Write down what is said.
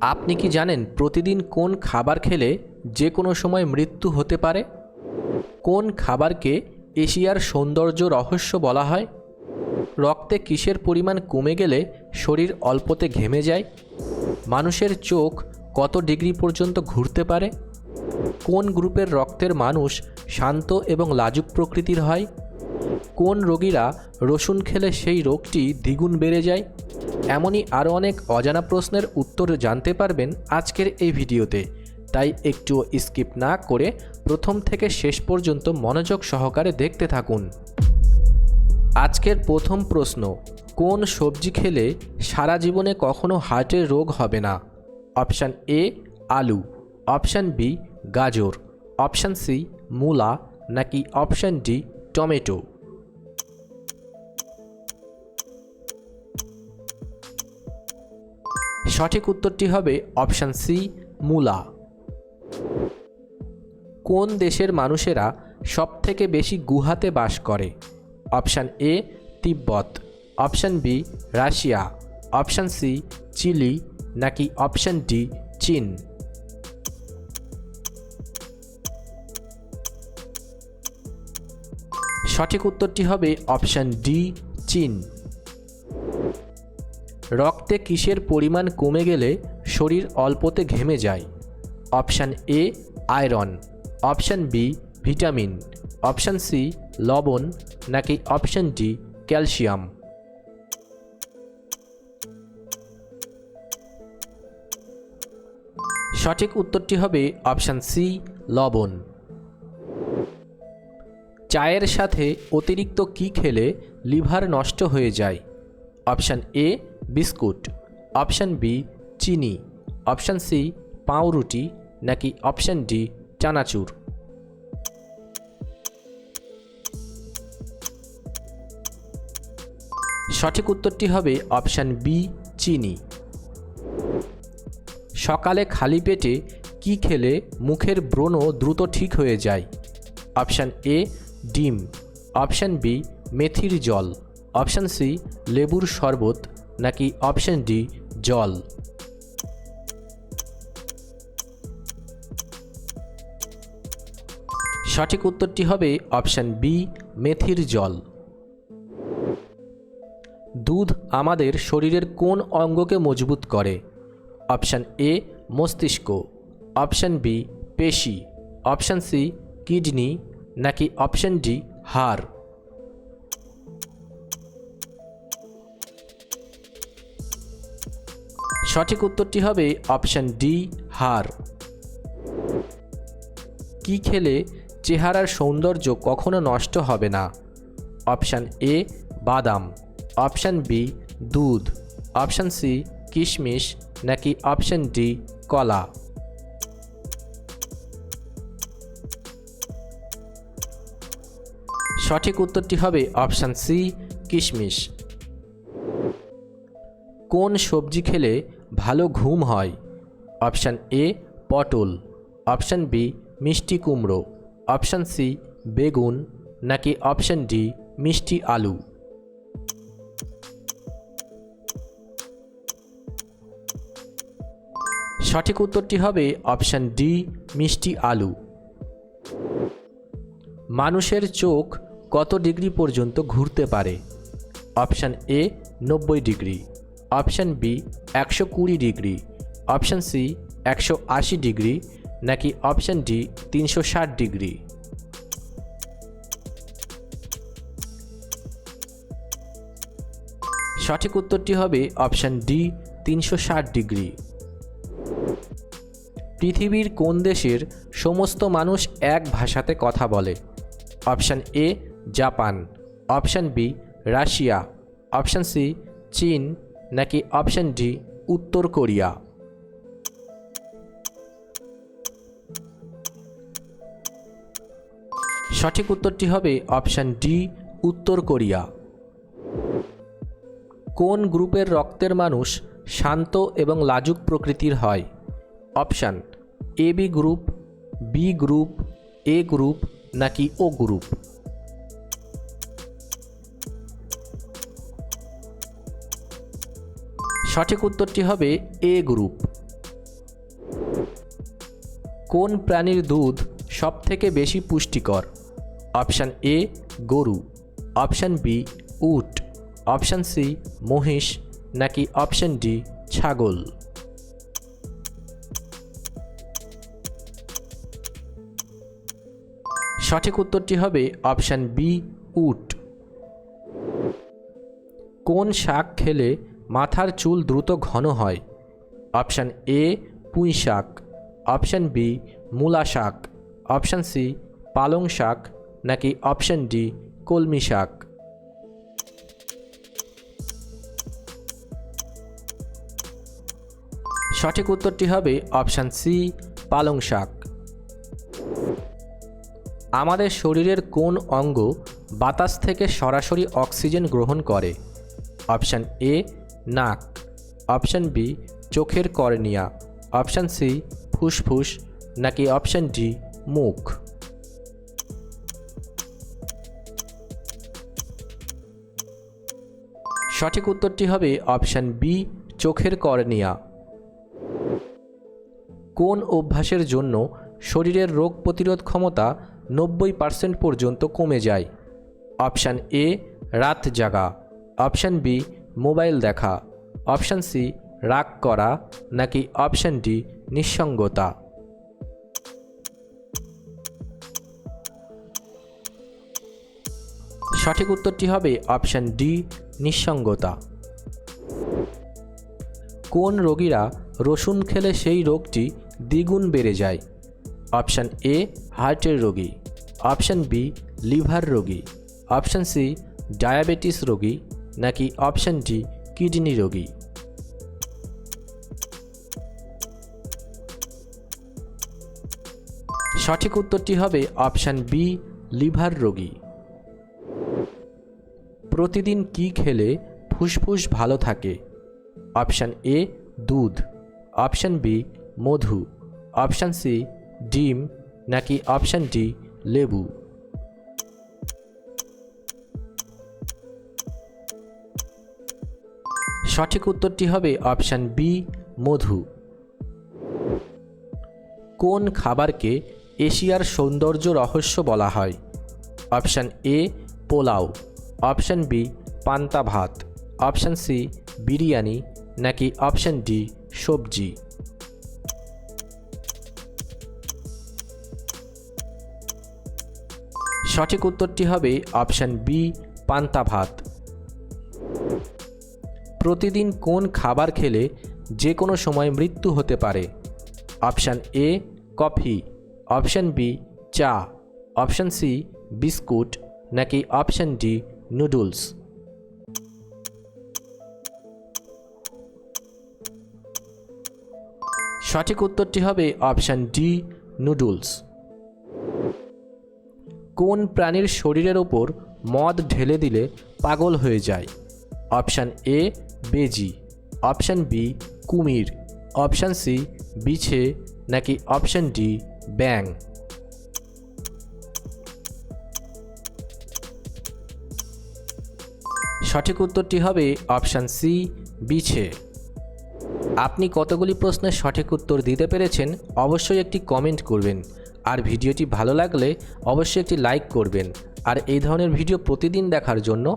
আপনি কি জানেন প্রতিদিন কোন খাবার খেলে যে কোনো সময় মৃত্যু হতে পারে? কোন খাবারকে এশিয়ার সৌন্দর্য রহস্য বলা হয়? রক্তে কিসের পরিমাণ কমে গেলে শরীর অল্পতে ঘেমে যায়? মানুষের চোখ কত ডিগ্রি পর্যন্ত ঘুরতে পারে? কোন গ্রুপের রক্তের মানুষ শান্ত এবং লাজুক প্রকৃতির হয়? কোন রোগীরা রসুন খেলে সেই রোগটি দ্বিগুণ বেড়ে যায়? এমনই আরও অনেক অজানা প্রশ্নের উত্তর জানতে পারবেন আজকের এই ভিডিওতে। তাই একটুও স্কিপ না করে প্রথম থেকে শেষ পর্যন্ত মনোযোগ সহকারে দেখতে থাকুন। আজকের প্রথম প্রশ্ন, কোন সবজি খেলে সারা জীবনে কখনো হার্টের রোগ হবে না? অপশান এ, আলু। অপশান বি, গাজর। অপশান সি, মূলা। নাকি অপশান ডি, টমেটো। সঠিক উত্তরটি হবে অপশান সি, মূলা। কোন দেশের মানুষেরা সবথেকে বেশি গুহাতে বাস করে? Option A, Tibet. Option B, Russia. Option C, Chile. নাকি অপশান ডি, চীন? সঠিক উত্তরটি হবে অপশান ডি, চীন। রক্তে কিসের পরিমাণ কমে গেলে শরীর অল্পতে ঘেমে যায়? Option A, iron. Option B, vitamin. Option C, লবণ। নাকি অপশান ডি, ক্যালসিয়াম? সঠিক উত্তরটি হবে অপশান সি, লবণ। চায়ের সাথে অতিরিক্ত কি খেলে লিভার নষ্ট হয়ে যায়? Option A biscuit, option B চিনি, অপশান সি পাউরুটি, নাকি অপশান ডি চানাচুর। সঠিক উত্তরটি হবে অপশান বি চিনি। সকালে খালি পেটে কি খেলে মুখের ব্রণ দ্রুত ঠিক হয়ে যায়? অপশান এ ডিম, অপশান বি মেথির জল, অপশান সি লেবুর শরবত নাকি অপশান ডি, জল? সঠিক উত্তরটি হবে অপশান বি, মেথির জল। দুধ আমাদের শরীরের কোন অঙ্গকে মজবুত করে? অপশান এ, মস্তিষ্ক। অপশান বি, পেশি। Option C, kidney. নাকি অপশান ডি, হাড়? সঠিক উত্তরটি হবে অপশান ডি, হার। কি খেলে চেহারার সৌন্দর্য কখনো নষ্ট হবে না? অপশান এ, বাদাম। অপশান বি, দুধ। অপশান সি, কিশমিশ। নাকি অপশান ডি, কলা? সঠিক উত্তরটি হবে অপশান সি, কিশমিশ। কোন সবজি খেলে ভালো ঘুম হয়। অপশান এ, পটল। অপশান বি, মিষ্টি কুমড়ো। অপশান সি, বেগুন। নাকি অপশান ডি, মিষ্টি আলু। সঠিক উত্তরটি হবে অপশান ডি, মিষ্টি আলু। মানুষের চোখ কত ডিগ্রি পর্যন্ত ঘুরতে পারে? অপশান এ, নব্বই ডিগ্রি। অপশান বি একশো কুড়ি ডিগ্রি, অপশান সি একশো আশি ডিগ্রি, নাকি অপশান ডি তিনশো ষাট ডিগ্রি? সঠিক উত্তরটি হবে অপশান ডি তিনশো ষাট ডিগ্রি। পৃথিবীর কোন দেশের সমস্ত মানুষ এক ভাষাতে কথা বলে? Option A Japan, option B Russia, option C চীন নাকি অপশান ডি, উত্তর কোরিয়া? সঠিক উত্তরটি হবে অপশান ডি, উত্তর কোরিয়া। কোন গ্রুপের রক্তের মানুষ শান্ত এবং লাজুক প্রকৃতির হয়? Option, A B group B group, A group নাকি ও গ্রুপ? সঠিক উত্তরটি হবে এ গ্রুপ। কোন প্রাণীর দুধ সবথেকে বেশি পুষ্টিকর? অপশান এ গরু, অপশান বি উট, অপশান সি মহিষ, নাকি অপশান ডি ছাগল? সঠিক উত্তরটি হবে অপশান বি উট। কোন শাক খেলে মাথার চুল দ্রুত ঘন হয়। অপশান এ, পুঁই শাক। অপশান বি, মূলা শাক। অপশান সি, পালং শাক নাকি অপশান ডি, কলমি শাক। সঠিক উত্তরটি হবে অপশান সি, পালং শাক। আমাদের শরীরের কোন অঙ্গ বাতাস থেকে সরাসরি অক্সিজেন গ্রহণ করে? অপশান এ নাক। অপশান বি, চোখের কর্নিয়া। অপশান সি, ফুসফুস। নাকি অপশান ডি, মুখ। সঠিক উত্তরটি হবে অপশান বি, চোখের কর্নিয়া। কোন অভ্যাসের জন্য শরীরের রোগ প্রতিরোধ ক্ষমতা নব্বই পার্সেন্ট পর্যন্ত কমে যায়? অপশান এ, রাত জাগা। অপশান বি মোবাইল দেখা, অপশান সি, রাগ করা, নাকি অপশান ডি, নিঃসঙ্গতা। সঠিক উত্তরটি হবে অপশান ডি, নিঃসঙ্গতা। কোন রোগীরা রসুন খেলে সেই রোগটি দ্বিগুণ বেড়ে যায়? অপশান এ, হার্টের রোগী। অপশান বি, লিভার রোগী। অপশান সি, ডায়াবেটিস রোগী। নাকি অপশান ডি, কিডনি রোগী? সঠিক উত্তরটি হবে অপশান বি, লিভার রোগী। প্রতিদিন কি খেলে ফুসফুস ভালো থাকে? অপশান এ, দুধ। অপশান বি, মধু। অপশান সি, ডিম। নাকি অপশান ডি, লেবু? সঠিক উত্তরটি হবে অপশান বি মধু। কোন খাবারকে এশিয়ার সৌন্দর্য রহস্য বলা হয়? Option A pulao. Option B পান্তা ভাত। Option C biryani. নাকি অপশান ডি সবজি? সঠিক উত্তরটি হবে অপশান বি পান্তা ভাত। প্রতিদিন কোন খাবার খেলে যে কোনো সময় মৃত্যু হতে পারে? Option A, coffee. Option B, চা। Option C, biscuit. নাকি অপশান ডি, নুডলস? সঠিক উত্তরটি হবে অপশান ডি, নুডলস। কোন প্রাণীর শরীরের ওপর মদ ঢেলে দিলে পাগল হয়ে যায়? অপশান এ, বেজি। অপশান বি, কুমির। অপশান সি, বিছে, নাকি অপশান ডি, ব্যাং। সঠিক উত্তরটি হবে অপশান সি, বিছে। আপনি কতগুলি প্রশ্নের সঠিক উত্তর দিতে পেরেছেন অবশ্যই একটি কমেন্ট করবেন। আর ভিডিওটি ভালো লাগলে অবশ্যই একটি লাইক করবেন। আর এই ধরনের ভিডিও প্রতিদিন দেখার জন্য